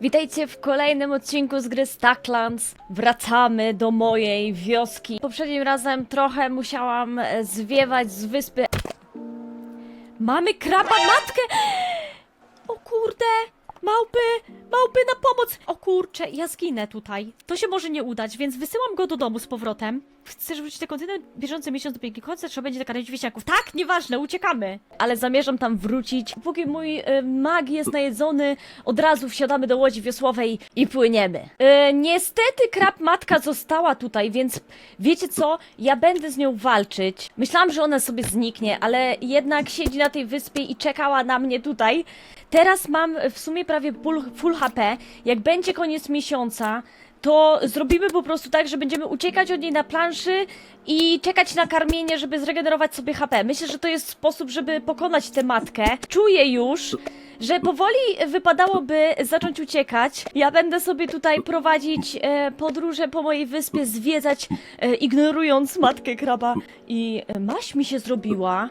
Witajcie w kolejnym odcinku z gry Stacklands. Wracamy do mojej wioski. Poprzednim razem trochę musiałam e, zwiewać z wyspy. Mamy kraba matkę! O kurde! Małpy! Małpy na pomoc! O kurcze, ja zginę tutaj. To się może nie udać, więc wysyłam go do domu z powrotem. Chcesz wrócić na kontynent? Bieżący miesiąc do piękny koncert, trzeba będzie nakarmić wieśniaków. Tak, nieważne, uciekamy! Ale zamierzam tam wrócić. Póki mój y, mag jest najedzony, od razu wsiadamy do łodzi wiosłowej i płyniemy. Y, niestety krab matka została tutaj, więc wiecie co? Ja będę z nią walczyć. Myślałam, że ona sobie zniknie, ale jednak siedzi na tej wyspie i czekała na mnie tutaj. Teraz mam w sumie prawie full, full HP. Jak będzie koniec miesiąca, to zrobimy po prostu tak, że będziemy uciekać od niej na planszy i czekać na karmienie, żeby zregenerować sobie HP. Myślę, że to jest sposób, żeby pokonać tę matkę. Czuję już, że powoli wypadałoby zacząć uciekać. Ja będę sobie tutaj prowadzić e, podróże po mojej wyspie, zwiedzać, e, ignorując matkę kraba. I e, maść mi się zrobiła.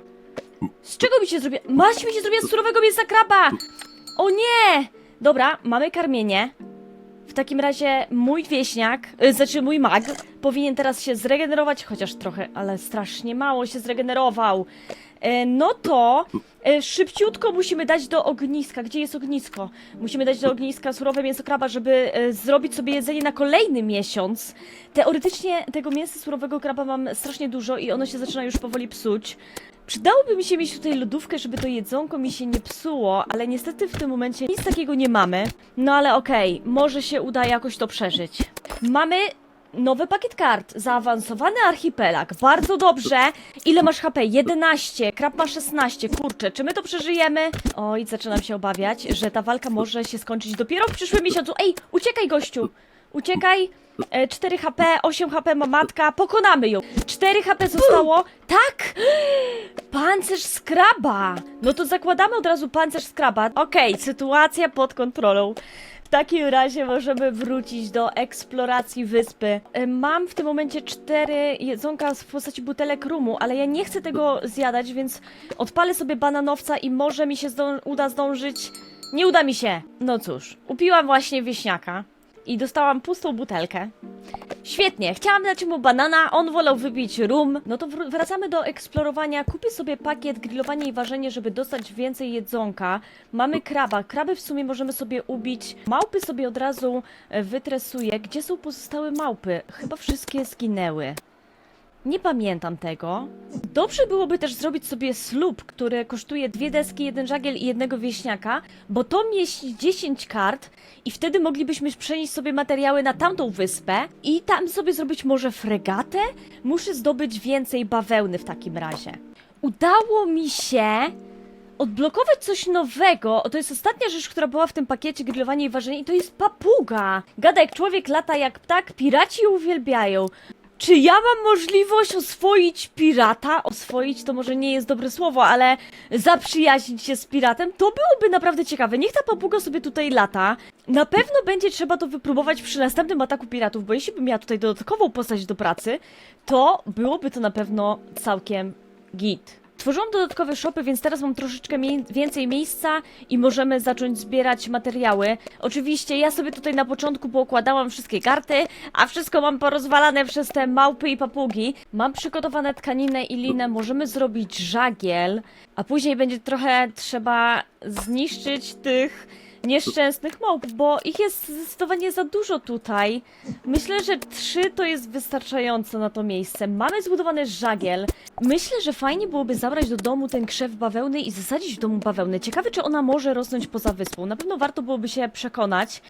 Z czego mi się zrobiła? Maść mi się zrobiła z surowego mięsa kraba! O nie! Dobra, mamy karmienie. W takim razie mój wieśniak, y, znaczy mój mag, powinien teraz się zregenerować, chociaż trochę, ale strasznie mało się zregenerował. E, no to e, szybciutko musimy dać do ogniska. Gdzie jest ognisko? Musimy dać do ogniska surowe mięso kraba, żeby e, zrobić sobie jedzenie na kolejny miesiąc. Teoretycznie tego mięsa surowego kraba mam strasznie dużo i ono się zaczyna już powoli psuć. Przydałoby mi się mieć tutaj lodówkę, żeby to jedzonko mi się nie psuło, ale niestety w tym momencie nic takiego nie mamy. No ale okej, może się uda jakoś to przeżyć. Mamy nowy pakiet kart. Zaawansowany archipelag. Bardzo dobrze. Ile masz HP? 11. Krab ma 16. Kurczę, czy my to przeżyjemy? Oj, zaczynam się obawiać, że ta walka może się skończyć dopiero w przyszłym miesiącu. Ej, uciekaj gościu! Uciekaj! E, 4 HP, 8 HP ma matka, pokonamy ją. 4 HP zostało. Tak! Pancerz skraba! No to zakładamy od razu pancerz skraba. Okej, sytuacja pod kontrolą. W takim razie możemy wrócić do eksploracji wyspy. E, Mam w tym momencie cztery jedzonka w postaci butelek rumu, ale ja nie chcę tego zjadać, więc odpalę sobie bananowca i może mi się uda zdążyć. Nie uda mi się! No cóż, upiłam właśnie wieśniaka i dostałam pustą butelkę. Świetnie, chciałam dać mu banana, on wolał wypić rum. No to wr- wracamy do eksplorowania. Kupię sobie pakiet grillowanie i ważenie, żeby dostać więcej jedzonka. Mamy kraba. Kraby w sumie możemy sobie ubić. Małpy sobie od razu e, wytresuję. Gdzie są pozostałe małpy? Chyba wszystkie zginęły. Nie pamiętam tego. Dobrze byłoby też zrobić sobie slub, który kosztuje dwie deski, jeden żagiel i jednego wieśniaka, bo to mieści 10 kart i wtedy moglibyśmy przenieść sobie materiały na tamtą wyspę i tam sobie zrobić może fregatę? Muszę zdobyć więcej bawełny w takim razie. Udało mi się odblokować coś nowego. To jest ostatnia rzecz, która była w tym pakiecie grillowanie i ważenie i to jest papuga. Gada jak człowiek, lata jak ptak, piraci ją uwielbiają. Czy ja mam możliwość oswoić pirata? Oswoić to może nie jest dobre słowo, ale zaprzyjaźnić się z piratem? To byłoby naprawdę ciekawe. Niech ta papuga sobie tutaj lata. Na pewno będzie trzeba to wypróbować przy następnym ataku piratów, bo jeśli bym miała tutaj dodatkową postać do pracy, to byłoby to na pewno całkiem git. Tworzyłam dodatkowe shopy, więc teraz mam troszeczkę mie- więcej miejsca i możemy zacząć zbierać materiały. Oczywiście ja sobie tutaj na początku poukładałam wszystkie karty, a wszystko mam porozwalane przez te małpy i papugi. Mam przygotowane tkaninę i linę, możemy zrobić żagiel, a później będzie trochę trzeba zniszczyć tych nieszczęsnych małp, bo ich jest zdecydowanie za dużo tutaj. Myślę, że trzy to jest wystarczająco na to miejsce. Mamy zbudowany żagiel. Myślę, że fajnie byłoby zabrać do domu ten krzew bawełny i zasadzić w domu bawełnę. Ciekawe, czy ona może rosnąć poza wyspą. Na pewno warto byłoby się przekonać.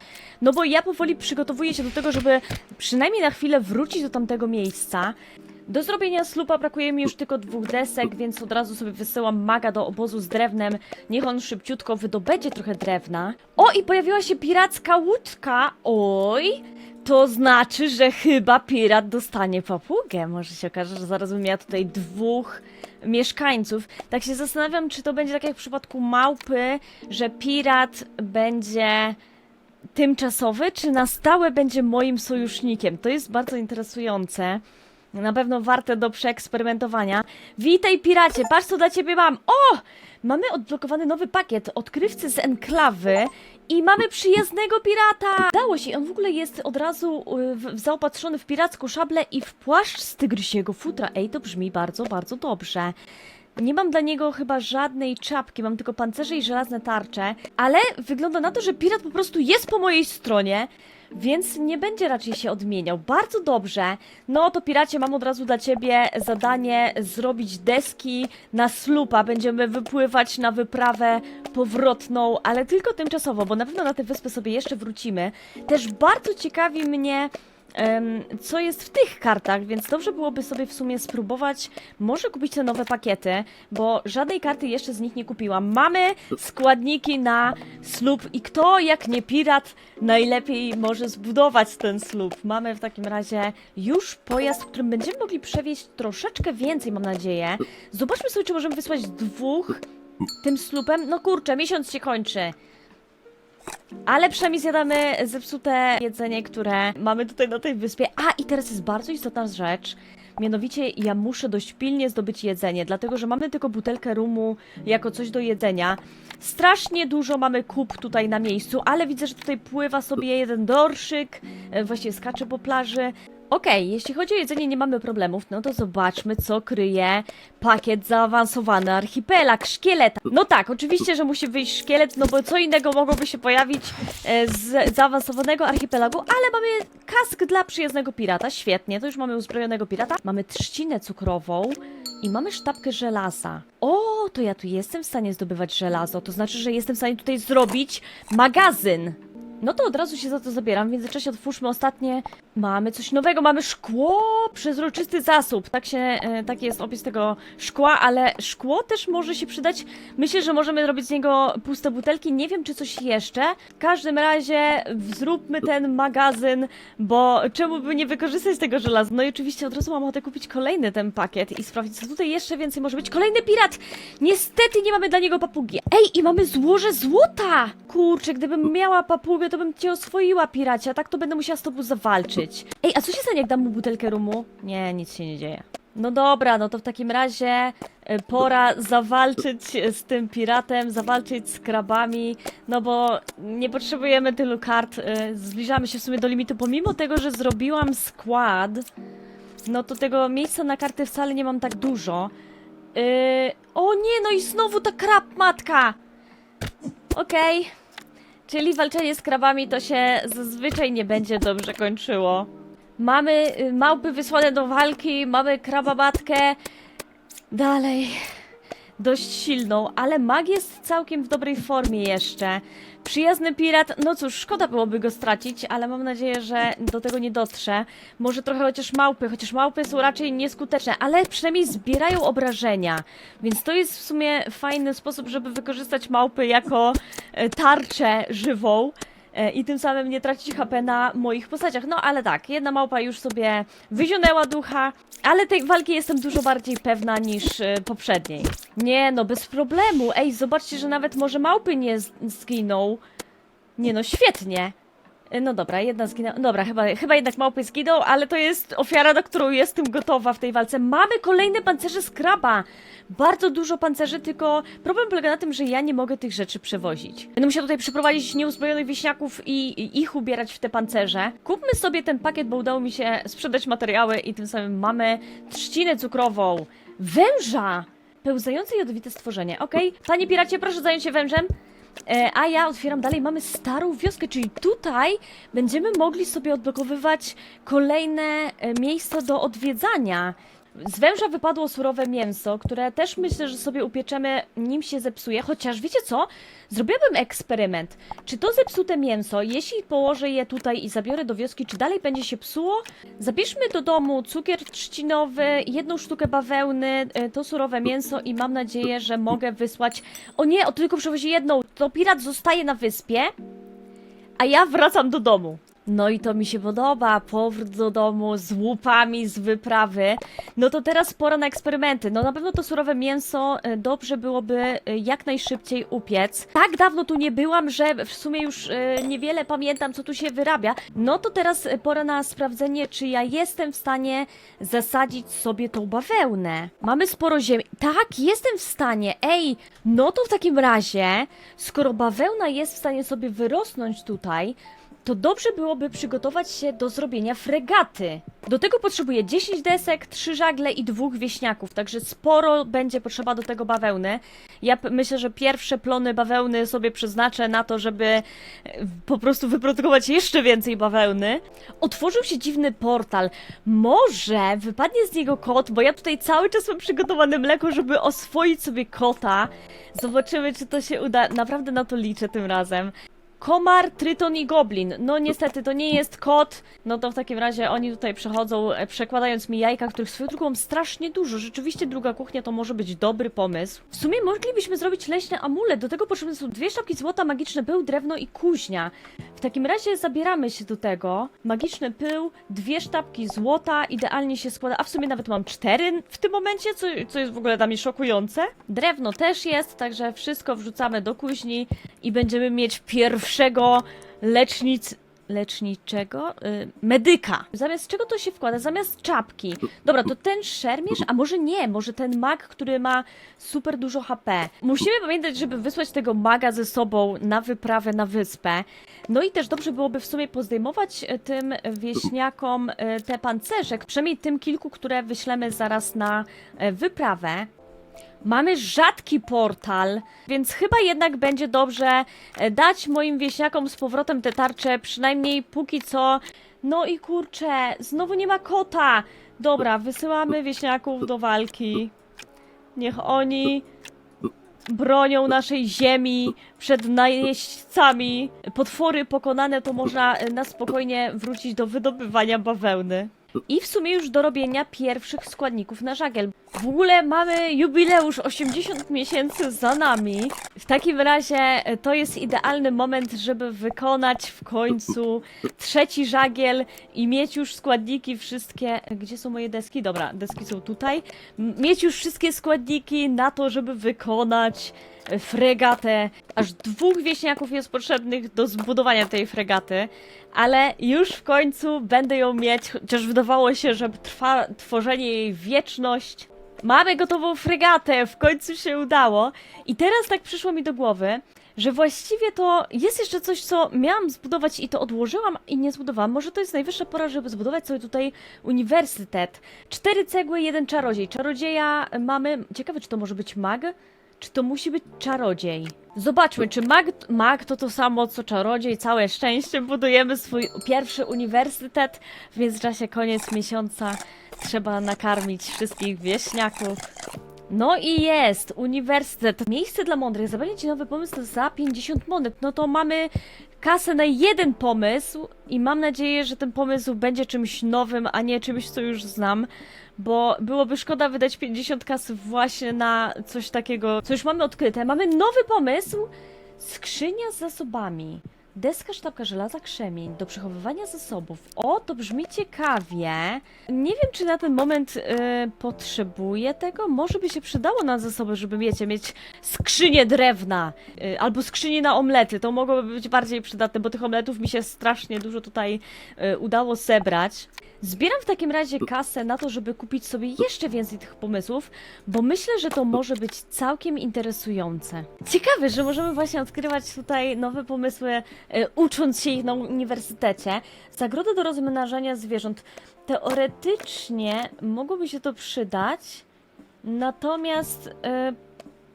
No bo ja powoli przygotowuję się do tego, żeby przynajmniej na chwilę wrócić do tamtego miejsca. Do zrobienia slupa brakuje mi już tylko dwóch desek, więc od razu sobie wysyłam maga do obozu z drewnem. Niech on szybciutko wydobędzie trochę drewna. O, i pojawiła się piracka łódka. Oj, to znaczy, że chyba pirat dostanie papugę. Może się okaże, że zaraz bym miała tutaj dwóch mieszkańców. Tak się zastanawiam, czy to będzie tak jak w przypadku małpy, że pirat będzie tymczasowy, czy na stałe będzie moim sojusznikiem. To jest bardzo interesujące. Na pewno warte do przeeksperymentowania. Witaj piracie, patrz co dla ciebie mam. O! Mamy odblokowany nowy pakiet, odkrywcy z enklawy I mamy przyjaznego pirata! Dało się, on w ogóle jest od razu y, w, zaopatrzony w piracką szablę i w płaszcz z tygrysiego futra. Ej, to brzmi bardzo, bardzo dobrze. Nie mam dla niego chyba żadnej czapki, mam tylko pancerze i żelazne tarcze, ale wygląda na to, że pirat po prostu jest po mojej stronie, więc nie będzie raczej się odmieniał. Bardzo dobrze. No to piracie, mam od razu dla ciebie zadanie zrobić deski na slupa. Będziemy wypływać na wyprawę powrotną, ale tylko tymczasowo, bo na pewno na tę wyspę sobie jeszcze wrócimy. Też bardzo ciekawi mnie co jest w tych kartach, więc dobrze byłoby sobie w sumie spróbować może kupić te nowe pakiety, bo żadnej karty jeszcze z nich nie kupiłam. Mamy składniki na słup i kto jak nie pirat najlepiej może zbudować ten słup. Mamy w takim razie już pojazd, w którym będziemy mogli przewieźć troszeczkę więcej, mam nadzieję. Zobaczmy sobie, czy możemy wysłać dwóch tym słupem. No kurczę, miesiąc się kończy. Ale przynajmniej zjadamy zepsute jedzenie, które mamy tutaj na tej wyspie. A, i teraz jest bardzo istotna rzecz. Mianowicie ja muszę dość pilnie zdobyć jedzenie, dlatego że mamy tylko butelkę rumu jako coś do jedzenia. Strasznie dużo mamy kup tutaj na miejscu, ale widzę, że tutaj pływa sobie jeden dorszyk, e, właściwie skacze po plaży. Okej, jeśli chodzi o jedzenie, nie mamy problemów, no to zobaczmy, co kryje pakiet zaawansowany archipelag, szkieleta. No tak, oczywiście, że musi wyjść szkielet, no bo co innego mogłoby się pojawić e, z zaawansowanego archipelagu, ale mamy kask dla przyjaznego pirata, świetnie, to już mamy uzbrojonego pirata. Mamy trzcinę cukrową i mamy sztabkę żelaza. O, to ja tu jestem w stanie zdobywać żelazo, to znaczy, że jestem w stanie tutaj zrobić magazyn. No to od razu się za to zabieram. W międzyczasie otwórzmy ostatnie. Mamy coś nowego, mamy szkło, przezroczysty zasób. Tak się, e, taki jest opis tego szkła, ale szkło też może się przydać. Myślę, że możemy zrobić z niego puste butelki. Nie wiem, czy coś jeszcze. W każdym razie zróbmy ten magazyn, bo czemu by nie wykorzystać tego żelaza? No i oczywiście od razu mam ochotę kupić kolejny ten pakiet i sprawdzić, co tutaj jeszcze więcej może być. Kolejny pirat! Niestety nie mamy dla niego papugi. Ej, i mamy złoże złota! Kurczę, gdybym miała papugę, to bym cię oswoiła, piracie, a tak to będę musiała z tobą zawalczyć. Ej, a co się stanie, jak dam mu butelkę rumu? Nie, nic się nie dzieje. No dobra, no to w takim razie e, pora zawalczyć z tym piratem, zawalczyć z krabami, no bo nie potrzebujemy tylu kart, e, zbliżamy się w sumie do limitu, pomimo tego, że zrobiłam skład, no to tego miejsca na karty wcale nie mam tak dużo. Yy, o nie, no i znowu ta krab matka! Okej. Czyli walczenie z krabami to się zazwyczaj nie będzie dobrze kończyło. Mamy y, małpy wysłane do walki, mamy krababatkę. Dalej. Dość silną, ale mag jest całkiem w dobrej formie jeszcze. Przyjazny pirat, no cóż, szkoda byłoby go stracić, ale mam nadzieję, że do tego nie dotrze. Może trochę chociaż małpy, chociaż małpy są raczej nieskuteczne, ale przynajmniej zbierają obrażenia. Więc to jest w sumie fajny sposób, żeby wykorzystać małpy jako e, tarczę żywą i tym samym nie tracić HP na moich postaciach. No ale tak, jedna małpa już sobie wyzionęła ducha, ale tej walki jestem dużo bardziej pewna niż e, poprzedniej. Nie no, bez problemu. Ej, zobaczcie, że nawet może małpy nie z- zginą. Nie no, świetnie. E, No dobra, jedna zginęła. Dobra, chyba, chyba jednak małpy zginą, ale to jest ofiara, na którą jestem gotowa w tej walce. Mamy kolejne pancerze z kraba. Bardzo dużo pancerzy, tylko problem polega na tym, że ja nie mogę tych rzeczy przewozić. Będę musiała tutaj przyprowadzić nieuzbrojonych wieśniaków i, i ich ubierać w te pancerze. Kupmy sobie ten pakiet, bo udało mi się sprzedać materiały i tym samym mamy trzcinę cukrową. Węża! Pełzające jadowite stworzenie. Okej, panie piracie, proszę zająć się wężem. E, a ja otwieram dalej, mamy starą wioskę, czyli tutaj będziemy mogli sobie odblokowywać kolejne e, miejsca do odwiedzania. Z węża wypadło surowe mięso, które też myślę, że sobie upieczemy, nim się zepsuje. Chociaż wiecie co? Zrobiłabym eksperyment. Czy to zepsute mięso, jeśli położę je tutaj i zabiorę do wioski, czy dalej będzie się psuło? Zabierzmy do domu cukier trzcinowy, jedną sztukę bawełny, e, to surowe mięso i mam nadzieję, że mogę wysłać. O nie, o tylko przewozi jedną. To pirat zostaje na wyspie, a ja wracam do domu. No i to mi się podoba. Powrót do domu z łupami z wyprawy. No to teraz pora na eksperymenty. No na pewno to surowe mięso e, dobrze byłoby e, jak najszybciej upiec. Tak dawno tu nie byłam, że w sumie już e, niewiele pamiętam, co tu się wyrabia. No to teraz pora na sprawdzenie, czy ja jestem w stanie zasadzić sobie tą bawełnę. Mamy sporo ziemi. Tak, jestem w stanie. Ej, no to w takim razie, skoro bawełna jest w stanie sobie wyrosnąć tutaj, to dobrze byłoby przygotować się do zrobienia fregaty. Do tego potrzebuję 10 desek, 3 żagle i dwóch wieśniaków, także sporo będzie potrzeba do tego bawełny. Ja myślę, że pierwsze plony bawełny sobie przeznaczę na to, żeby e, po prostu wyprodukować jeszcze więcej bawełny. Otworzył się dziwny portal. Może wypadnie z niego kot, bo ja tutaj cały czas mam przygotowane mleko, żeby oswoić sobie kota. Zobaczymy, czy to się uda. Naprawdę na to liczę tym razem. Komar, Tryton i Goblin. No niestety to nie jest kot. No to w takim razie oni tutaj przechodzą, e, przekładając mi jajka, których swoją drugą strasznie dużo. Rzeczywiście druga kuchnia to może być dobry pomysł. W sumie moglibyśmy zrobić leśny amulet. Do tego potrzebne są dwie sztabki złota, magiczny pył, drewno i kuźnia. W takim razie zabieramy się do tego. Magiczny pył, dwie sztabki złota, idealnie się składa. A w sumie nawet mam cztery w tym momencie, co, co jest w ogóle dla mnie szokujące. Drewno też jest, także wszystko wrzucamy do kuźni i będziemy mieć pierwszego lecznic... leczniczego? Y, medyka. Zamiast czego to się wkłada? Zamiast czapki. Dobra, to ten szermierz, a może nie, może ten mag, który ma super dużo HP. Musimy pamiętać, żeby wysłać tego maga ze sobą na wyprawę na wyspę. No i też dobrze byłoby w sumie pozdejmować e, tym wieśniakom e, te pancerze, przynajmniej tym kilku, które wyślemy zaraz na e, wyprawę. Mamy rzadki portal, więc chyba jednak będzie dobrze e, dać moim wieśniakom z powrotem te tarcze, przynajmniej póki co. No i kurczę, znowu nie ma kota. Dobra, wysyłamy wieśniaków do walki. Niech oni bronią naszej ziemi przed najeźdźcami. Potwory pokonane to można e, na spokojnie wrócić do wydobywania bawełny. I w sumie już do robienia pierwszych składników na żagiel. W ogóle mamy jubileusz 80 miesięcy za nami. W takim razie e, to jest idealny moment, żeby wykonać w końcu trzeci żagiel i mieć już składniki wszystkie. Gdzie są moje deski? Dobra, deski są tutaj. Mieć już wszystkie składniki na to, żeby wykonać fregatę. Aż dwóch wieśniaków jest potrzebnych do zbudowania tej fregaty, ale już w końcu będę ją mieć, chociaż wydawało się, że trwa tworzenie jej wieczność. Mamy gotową fregatę, w końcu się udało. I teraz tak przyszło mi do głowy, że właściwie to jest jeszcze coś, co miałam zbudować i to odłożyłam i nie zbudowałam. Może to jest najwyższa pora, żeby zbudować sobie tutaj uniwersytet. Cztery cegły, jeden czarodziej. Czarodzieja mamy... Ciekawe, czy to może być mag? Czy to musi być czarodziej? Zobaczmy, czy mag, mag to to samo co czarodziej. Całe szczęście budujemy swój pierwszy uniwersytet. W międzyczasie koniec miesiąca trzeba nakarmić wszystkich wieśniaków. No i jest, uniwersytet. Miejsce dla mądrych. Zapewnię ci nowy pomysł za 50 monet. No to mamy kasę na jeden pomysł i mam nadzieję, że ten pomysł będzie czymś nowym, a nie czymś, co już znam. Bo byłoby szkoda wydać 50 kasy właśnie na coś takiego, co już mamy odkryte. Mamy nowy pomysł. Skrzynia z zasobami. Deska, sztabka żelaza, krzemień do przechowywania zasobów. O, to brzmi ciekawie. Nie wiem, czy na ten moment y, potrzebuję tego. Może by się przydało na zasoby, żeby wiecie, mieć skrzynię drewna y, albo skrzynię na omlety. To mogłoby być bardziej przydatne, bo tych omletów mi się strasznie dużo tutaj y, udało zebrać. Zbieram w takim razie kasę na to, żeby kupić sobie jeszcze więcej tych pomysłów, bo myślę, że to może być całkiem interesujące. Ciekawe, że możemy właśnie odkrywać tutaj nowe pomysły, e, ucząc się ich na uniwersytecie. Zagroda do rozmnażania zwierząt. Teoretycznie mogłoby się to przydać, natomiast e,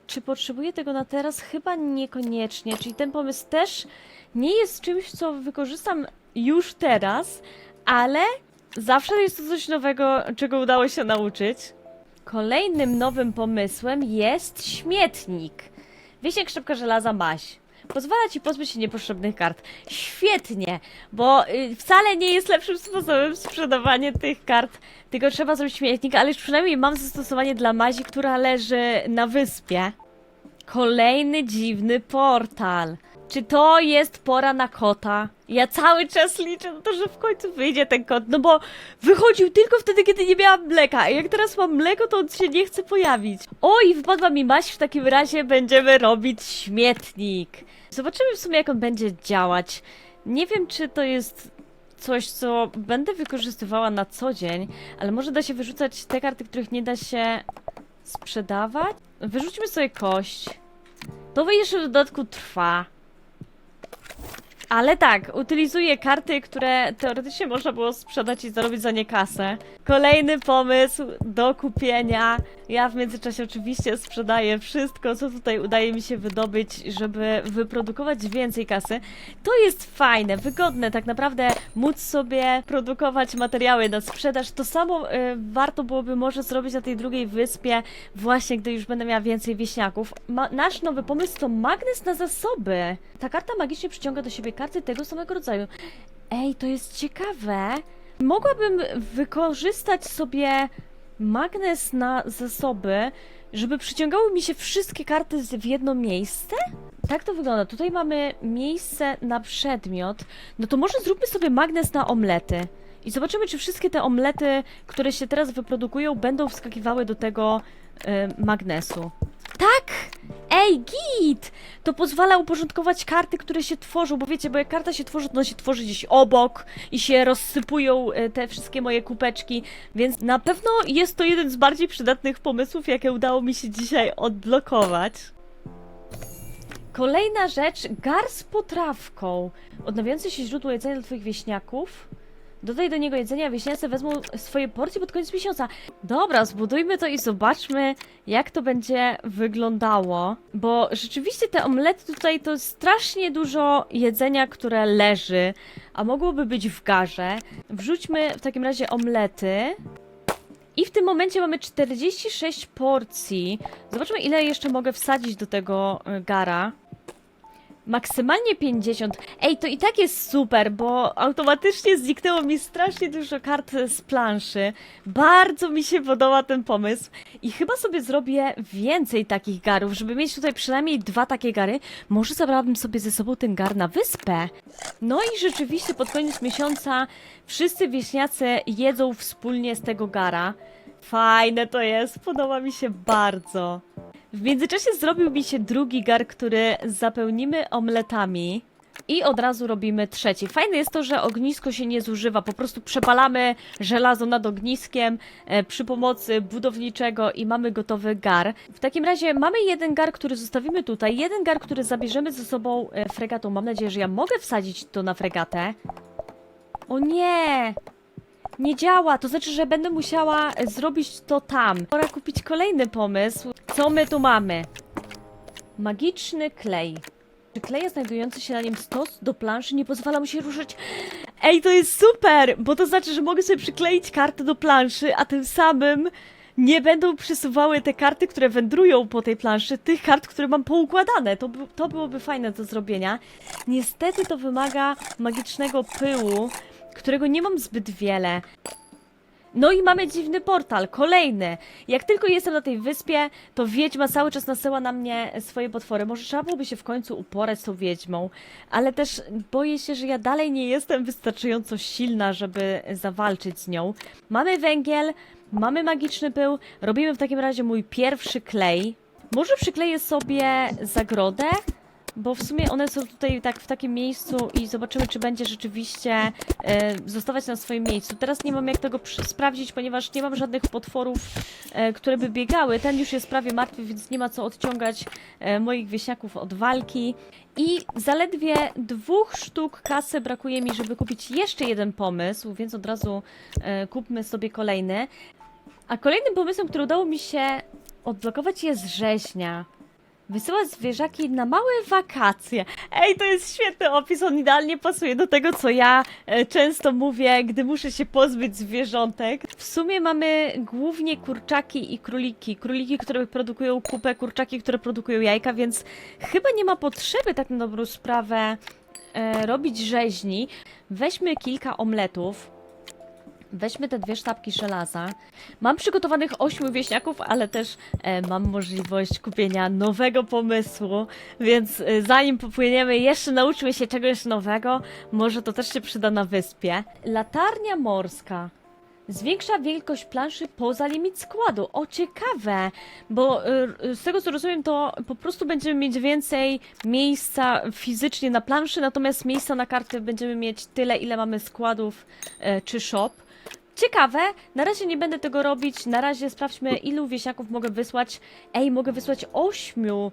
czy potrzebuję tego na teraz? Chyba niekoniecznie. Czyli ten pomysł też nie jest czymś, co wykorzystam już teraz, ale Zawsze jest to coś nowego, czego udało się nauczyć. Kolejnym nowym pomysłem jest śmietnik. Wieśniak sztabka żelaza maś. Pozwala ci pozbyć się niepotrzebnych kart. Świetnie, bo y, wcale nie jest lepszym sposobem sprzedawania tych kart, tylko trzeba zrobić śmietnik, ale już przynajmniej mam zastosowanie dla mazi, która leży na wyspie. Kolejny dziwny portal. Czy to jest pora na kota? Ja cały czas liczę na to, że w końcu wyjdzie ten kot, no bo wychodził tylko wtedy, kiedy nie miałam mleka, a jak teraz mam mleko, to on się nie chce pojawić. O, i wpadła mi maść, w takim razie będziemy robić śmietnik. Zobaczymy w sumie, jak on będzie działać. Nie wiem, czy to jest coś, co będę wykorzystywała na co dzień, ale może da się wyrzucać te karty, których nie da się sprzedawać? Wyrzućmy sobie kość. To jeszcze w dodatku trwa. Ale tak, utylizuję karty, które teoretycznie można było sprzedać i zarobić za nie kasę. Kolejny pomysł do kupienia. Ja w międzyczasie oczywiście sprzedaję wszystko, co tutaj udaje mi się wydobyć, żeby wyprodukować więcej kasy. To jest fajne, wygodne tak naprawdę móc sobie produkować materiały na sprzedaż. To samo y, warto byłoby może zrobić na tej drugiej wyspie, właśnie gdy już będę miała więcej wieśniaków. Ma nasz nowy pomysł to magnes na zasoby. Ta karta magicznie przyciąga do siebie karty tego samego rodzaju. Ej, to jest ciekawe. Mogłabym wykorzystać sobie magnes na zasoby, żeby przyciągały mi się wszystkie karty w jedno miejsce? Tak to wygląda. Tutaj mamy miejsce na przedmiot. No to może zróbmy sobie magnes na omlety. I zobaczymy, czy wszystkie te omlety, które się teraz wyprodukują, będą wskakiwały do tego e, magnesu. Tak! Ej, git! To pozwala uporządkować karty, które się tworzą, bo wiecie, bo jak karta się tworzy, to ona się tworzy gdzieś obok i się rozsypują e, te wszystkie moje kupeczki, więc na pewno jest to jeden z bardziej przydatnych pomysłów, jakie udało mi się dzisiaj odblokować. Kolejna rzecz, gar z potrawką. Odnawiające się źródło jedzenia dla twoich wieśniaków. Dodaj do niego jedzenia, wieśniacy wezmą swoje porcje pod koniec miesiąca. Dobra, zbudujmy to i zobaczmy, jak to będzie wyglądało. Bo rzeczywiście te omlety tutaj to strasznie dużo jedzenia, które leży, a mogłoby być w garze. Wrzućmy w takim razie omlety. I w tym momencie mamy 46 porcji. Zobaczmy, ile jeszcze mogę wsadzić do tego y, gara. Maksymalnie 50. Ej, to i tak jest super, bo automatycznie zniknęło mi strasznie dużo kart z planszy. Bardzo mi się podoba ten pomysł i chyba sobie zrobię więcej takich garów, żeby mieć tutaj przynajmniej dwa takie gary. Może zabrałabym sobie ze sobą ten gar na wyspę. No i rzeczywiście pod koniec miesiąca wszyscy wieśniacy jedzą wspólnie z tego gara. Fajne to jest, podoba mi się bardzo. W międzyczasie zrobił mi się drugi gar, który zapełnimy omletami. I od razu robimy trzeci. Fajne jest to, że ognisko się nie zużywa, po prostu przepalamy żelazo nad ogniskiem e, przy pomocy budowniczego i mamy gotowy gar. W takim razie mamy jeden gar, który zostawimy tutaj, jeden gar, który zabierzemy ze sobą e, fregatą. Mam nadzieję, że ja mogę wsadzić to na fregatę. O nie! Nie działa, to znaczy, że będę musiała e, zrobić to tam. Pora kupić kolejny pomysł. Co my tu mamy? Magiczny klej. Czy kleja znajdujący się na nim stos do planszy nie pozwala mu się ruszyć? Ej, to jest super, bo to znaczy, że mogę sobie przykleić karty do planszy, a tym samym nie będą przesuwały te karty, które wędrują po tej planszy, tych kart, które mam poukładane. To, to byłoby fajne do zrobienia. Niestety to wymaga magicznego pyłu, którego nie mam zbyt wiele. No i mamy dziwny portal, kolejny. Jak tylko jestem na tej wyspie, to wiedźma cały czas nasyła na mnie swoje potwory. Może trzeba byłoby się w końcu uporać z tą wiedźmą, ale też boję się, że ja dalej nie jestem wystarczająco silna, żeby zawalczyć z nią. Mamy węgiel, mamy magiczny pył, robimy w takim razie mój pierwszy klej. Może przykleję sobie zagrodę? Bo w sumie one są tutaj tak w takim miejscu i zobaczymy, czy będzie rzeczywiście e, zostawać na swoim miejscu. Teraz nie mam jak tego sprawdzić, ponieważ nie mam żadnych potworów, e, które by biegały. Ten już jest prawie martwy, więc nie ma co odciągać e, moich wieśniaków od walki. I zaledwie dwóch sztuk kasy brakuje mi, żeby kupić jeszcze jeden pomysł, więc od razu e, kupmy sobie kolejny. A kolejnym pomysłem, który udało mi się odblokować jest rzeźnia. Wysyłać zwierzaki na małe wakacje. Ej, to jest świetny opis, on idealnie pasuje do tego, co ja e, często mówię, gdy muszę się pozbyć zwierzątek. W sumie mamy głównie kurczaki i króliki. Króliki, które produkują kupę, kurczaki, które produkują jajka, więc chyba nie ma potrzeby tak na dobrą sprawę e, robić rzeźni. Weźmy kilka omletów. Weźmy te dwie sztabki żelaza. Mam przygotowanych ośmiu wieśniaków, ale też e, mam możliwość kupienia nowego pomysłu, więc e, zanim popłyniemy, jeszcze nauczmy się czegoś nowego. Może to też się przyda na wyspie. Latarnia morska. Zwiększa wielkość planszy poza limit składu. O, ciekawe, bo y, z tego co rozumiem, to po prostu będziemy mieć więcej miejsca fizycznie na planszy, natomiast miejsca na karty będziemy mieć tyle, ile mamy składów e, czy shop. Ciekawe, na razie nie będę tego robić. Na razie sprawdźmy, ilu wieśniaków mogę wysłać. Ej, mogę wysłać ośmiu.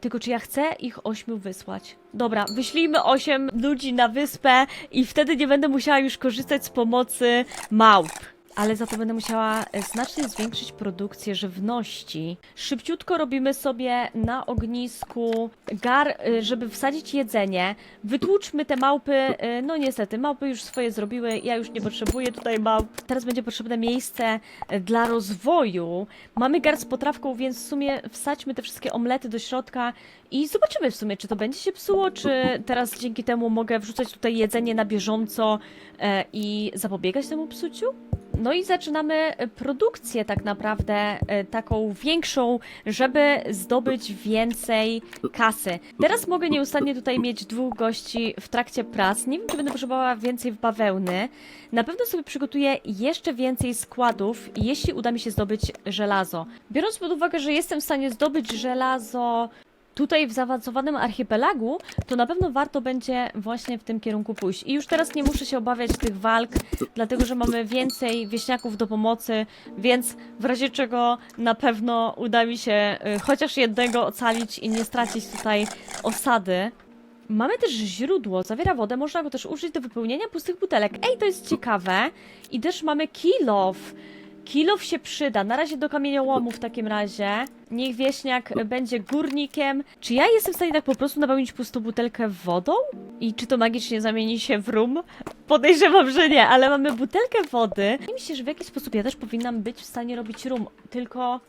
Tylko czy ja chcę ich ośmiu wysłać? Dobra, wyślijmy osiem ludzi na wyspę i wtedy nie będę musiała już korzystać z pomocy małp. Ale za to będę musiała e, znacznie zwiększyć produkcję żywności. Szybciutko robimy sobie na ognisku gar, e, żeby wsadzić jedzenie. Wytłuczmy te małpy. e, No niestety, małpy już swoje zrobiły. Ja już nie potrzebuję tutaj małp. Teraz będzie potrzebne miejsce dla rozwoju. Mamy gar z potrawką, więc w sumie wsadźmy te wszystkie omlety do środka i zobaczymy w sumie, czy to będzie się psuło, czy teraz dzięki temu mogę wrzucać tutaj jedzenie na bieżąco e, i zapobiegać temu psuciu. No i zaczynamy e, produkcję tak naprawdę e, taką większą, żeby zdobyć więcej kasy. Teraz mogę nieustannie tutaj mieć dwóch gości w trakcie prac. Nie wiem, czy będę potrzebowała więcej bawełny. Na pewno sobie przygotuję jeszcze więcej składów, jeśli uda mi się zdobyć żelazo. Biorąc pod uwagę, że jestem w stanie zdobyć żelazo tutaj w zaawansowanym archipelagu, to na pewno warto będzie właśnie w tym kierunku pójść. I już teraz nie muszę się obawiać tych walk, dlatego że mamy więcej wieśniaków do pomocy, więc w razie czego na pewno uda mi się y, chociaż jednego ocalić i nie stracić tutaj osady. Mamy też źródło, zawiera wodę, można go też użyć do wypełnienia pustych butelek. Ej, to jest ciekawe. I też mamy kilof. Kilof się przyda. Na razie do kamieniołomu w takim razie. Niech wieśniak będzie górnikiem. Czy ja jestem w stanie tak po prostu napełnić pustą butelkę wodą? I czy to magicznie zamieni się w rum? Podejrzewam, że nie, ale mamy butelkę wody. I myślę, że w jakiś sposób ja też powinnam być w stanie robić rum. Tylko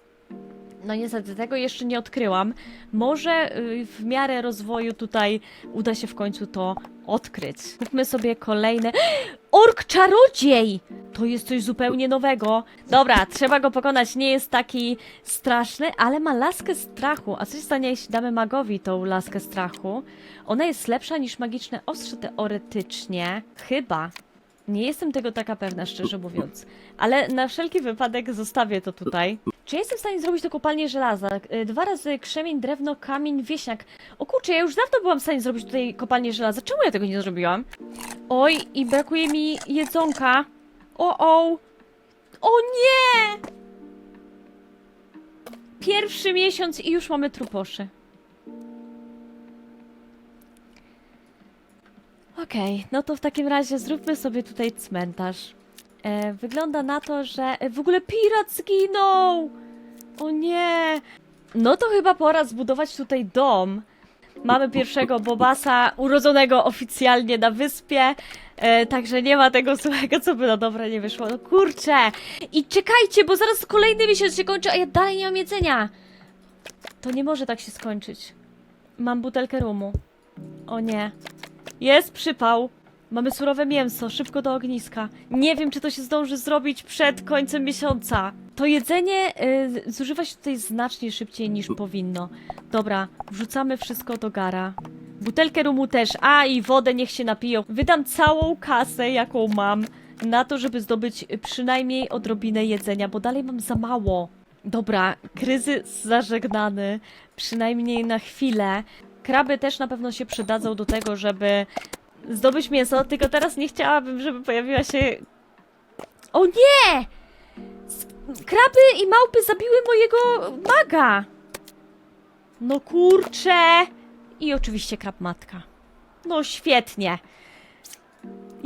no niestety, tego jeszcze nie odkryłam. Może y, w miarę rozwoju tutaj uda się w końcu to odkryć. Kupmy sobie kolejne... Ork czarodziej! To jest coś zupełnie nowego. Dobra, trzeba go pokonać. Nie jest taki straszny, ale ma laskę strachu. A co się stanie, jeśli damy magowi tą laskę strachu? Ona jest lepsza niż magiczne ostrze teoretycznie. Chyba. Nie jestem tego taka pewna, szczerze mówiąc. Ale na wszelki wypadek zostawię to tutaj. Czy jestem w stanie zrobić to kopalnię żelaza? Y, Dwa razy krzemień, drewno, kamień, wieśniak. O kurczę, ja już dawno byłam w stanie zrobić tutaj kopalnię żelaza. Czemu ja tego nie zrobiłam? Oj, i brakuje mi jedzonka. O, o. O nie! Pierwszy miesiąc i już mamy truposzy. Okej, no to w takim razie zróbmy sobie tutaj cmentarz. E, wygląda na to, że e, w ogóle pirat zginął! O nie! No to chyba pora zbudować tutaj dom. Mamy pierwszego Bobasa urodzonego oficjalnie na wyspie, e, także nie ma tego złego, co by na dobre nie wyszło. No kurczę! I czekajcie, bo zaraz kolejny miesiąc się kończy, a ja dalej nie mam jedzenia! To nie może tak się skończyć. Mam butelkę rumu. O nie. Jest przypał. Mamy surowe mięso, szybko do ogniska. Nie wiem, czy to się zdąży zrobić przed końcem miesiąca. To jedzenie y, zużywa się tutaj znacznie szybciej niż powinno. Dobra, wrzucamy wszystko do gara. Butelkę rumu też, a i wodę niech się napiją. Wydam całą kasę, jaką mam, na to, żeby zdobyć przynajmniej odrobinę jedzenia, bo dalej mam za mało. Dobra, kryzys zażegnany, przynajmniej na chwilę. Kraby też na pewno się przydadzą do tego, żeby zdobyć mięso, tylko teraz nie chciałabym, żeby pojawiła się... O nie! Kraby i małpy zabiły mojego maga! No kurczę! I oczywiście krab matka. No świetnie.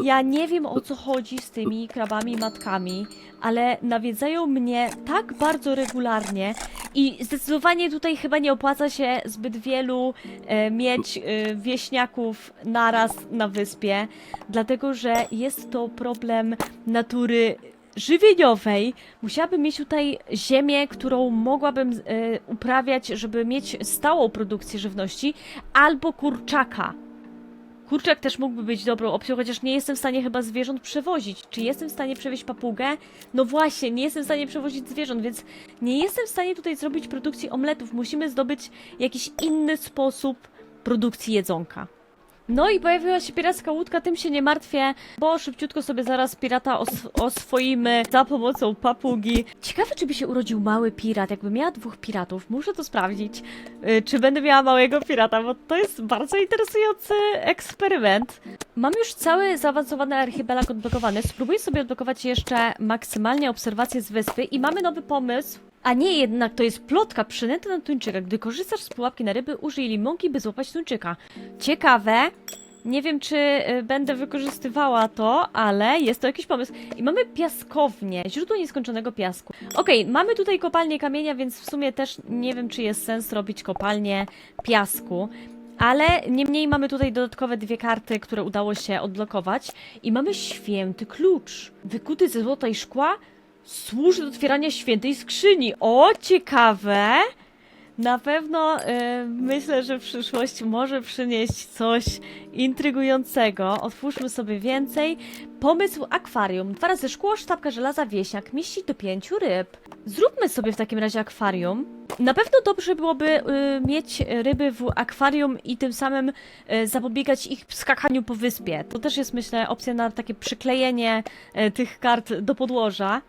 Ja nie wiem o co chodzi z tymi krabami matkami, ale nawiedzają mnie tak bardzo regularnie i zdecydowanie tutaj chyba nie opłaca się zbyt wielu e, mieć e, wieśniaków naraz na wyspie, dlatego że jest to problem natury żywieniowej. Musiałabym mieć tutaj ziemię, którą mogłabym e, uprawiać, żeby mieć stałą produkcję żywności, albo kurczaka. Kurczak też mógłby być dobrą opcją, chociaż nie jestem w stanie chyba zwierząt przewozić. Czy jestem w stanie przewieźć papugę? No właśnie, nie jestem w stanie przewozić zwierząt, więc nie jestem w stanie tutaj zrobić produkcji omletów. Musimy zdobyć jakiś inny sposób produkcji jedzonka. No i pojawiła się piracka łódka, tym się nie martwię, bo szybciutko sobie zaraz pirata os oswoimy za pomocą papugi. Ciekawe, czy by się urodził mały pirat, jakby miała dwóch piratów. Muszę to sprawdzić, y, czy będę miała małego pirata, bo to jest bardzo interesujący eksperyment. Mam już cały zaawansowany archipelag odblokowany. Spróbuję sobie odblokować jeszcze maksymalnie obserwacje z wyspy i mamy nowy pomysł. A nie jednak, to jest plotka przynęta na tuńczyka. Gdy korzystasz z pułapki na ryby, użyj limonki, by złapać tuńczyka. Ciekawe. Nie wiem, czy y, będę wykorzystywała to, ale jest to jakiś pomysł. I mamy piaskownię, źródło nieskończonego piasku. Okej, mamy tutaj kopalnię kamienia, więc w sumie też nie wiem, czy jest sens robić kopalnię piasku. Ale niemniej mamy tutaj dodatkowe dwie karty, które udało się odblokować. I mamy święty klucz. Wykuty ze złota i szkła służy do otwierania świętej skrzyni. O, ciekawe! Na pewno y, myślę, że przyszłość może przynieść coś intrygującego. Otwórzmy sobie więcej. Pomysł akwarium. Dwa razy szkło, sztabka żelaza, wieśniak. Mieści do pięciu ryb. Zróbmy sobie w takim razie akwarium. Na pewno dobrze byłoby y, mieć ryby w akwarium i tym samym y, zapobiegać ich skakaniu po wyspie. To też jest, myślę, opcja na takie przyklejenie y, tych kart do podłoża.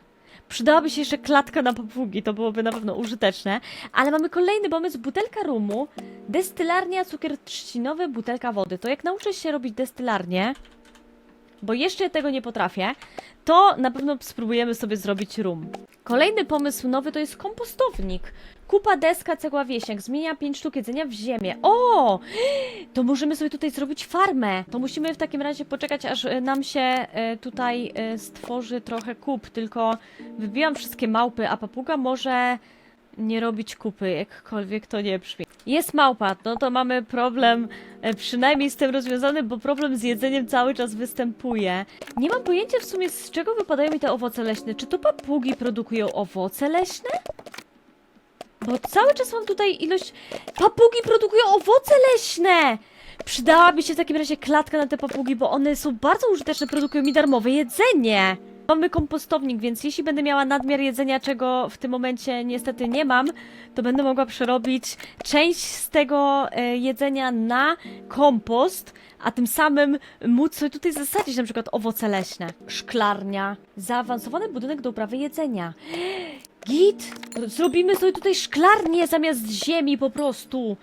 Przydałaby się jeszcze klatka na papugi, to byłoby na pewno użyteczne. Ale mamy kolejny pomysł, butelka rumu, destylarnia, cukier trzcinowy, butelka wody. To jak nauczę się robić destylarnię, bo jeszcze tego nie potrafię, to na pewno spróbujemy sobie zrobić rum. Kolejny pomysł nowy to jest kompostownik. Kupa, deska, cegła, wieśniak. Zmienia 5 sztuk jedzenia w ziemię. O! To możemy sobie tutaj zrobić farmę. To musimy w takim razie poczekać, aż e, nam się e, tutaj e, stworzy trochę kup. Tylko wybijam wszystkie małpy, a papuga może nie robić kupy, jakkolwiek to nie brzmi. Jest małpa, no to mamy problem przynajmniej z tym rozwiązany, bo problem z jedzeniem cały czas występuje. Nie mam pojęcia w sumie z czego wypadają mi te owoce leśne. Czy to papugi produkują owoce leśne? Bo cały czas mam tutaj ilość... Papugi produkują owoce leśne! Przydałaby się w takim razie klatka na te papugi, bo one są bardzo użyteczne, produkują mi darmowe jedzenie. Mamy kompostownik, więc jeśli będę miała nadmiar jedzenia, czego w tym momencie niestety nie mam, to będę mogła przerobić część z tego e, jedzenia na kompost, a tym samym móc sobie tutaj zasadzić na przykład owoce leśne. Szklarnia, zaawansowany budynek do uprawy jedzenia. Git! Zrobimy sobie tutaj szklarnię zamiast ziemi po prostu.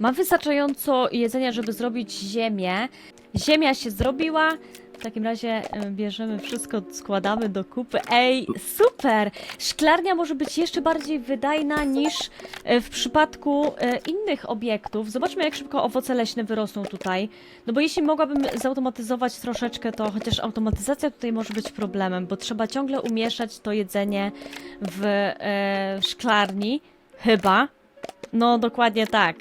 Mam wystarczająco jedzenia, żeby zrobić ziemię. Ziemia się zrobiła. W takim razie e, bierzemy wszystko, składamy do kupy. Ej, super! Szklarnia może być jeszcze bardziej wydajna niż e, w przypadku e, innych obiektów. Zobaczmy, jak szybko owoce leśne wyrosną tutaj. No bo jeśli mogłabym zautomatyzować troszeczkę, to chociaż automatyzacja tutaj może być problemem, bo trzeba ciągle umieszać to jedzenie w e, szklarni. Chyba. No, dokładnie tak.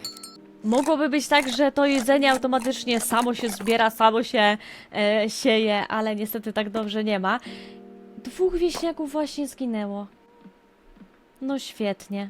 Mogłoby być tak, że to jedzenie automatycznie samo się zbiera, samo się e, sieje, ale niestety tak dobrze nie ma. Dwóch wieśniaków właśnie zginęło. No świetnie.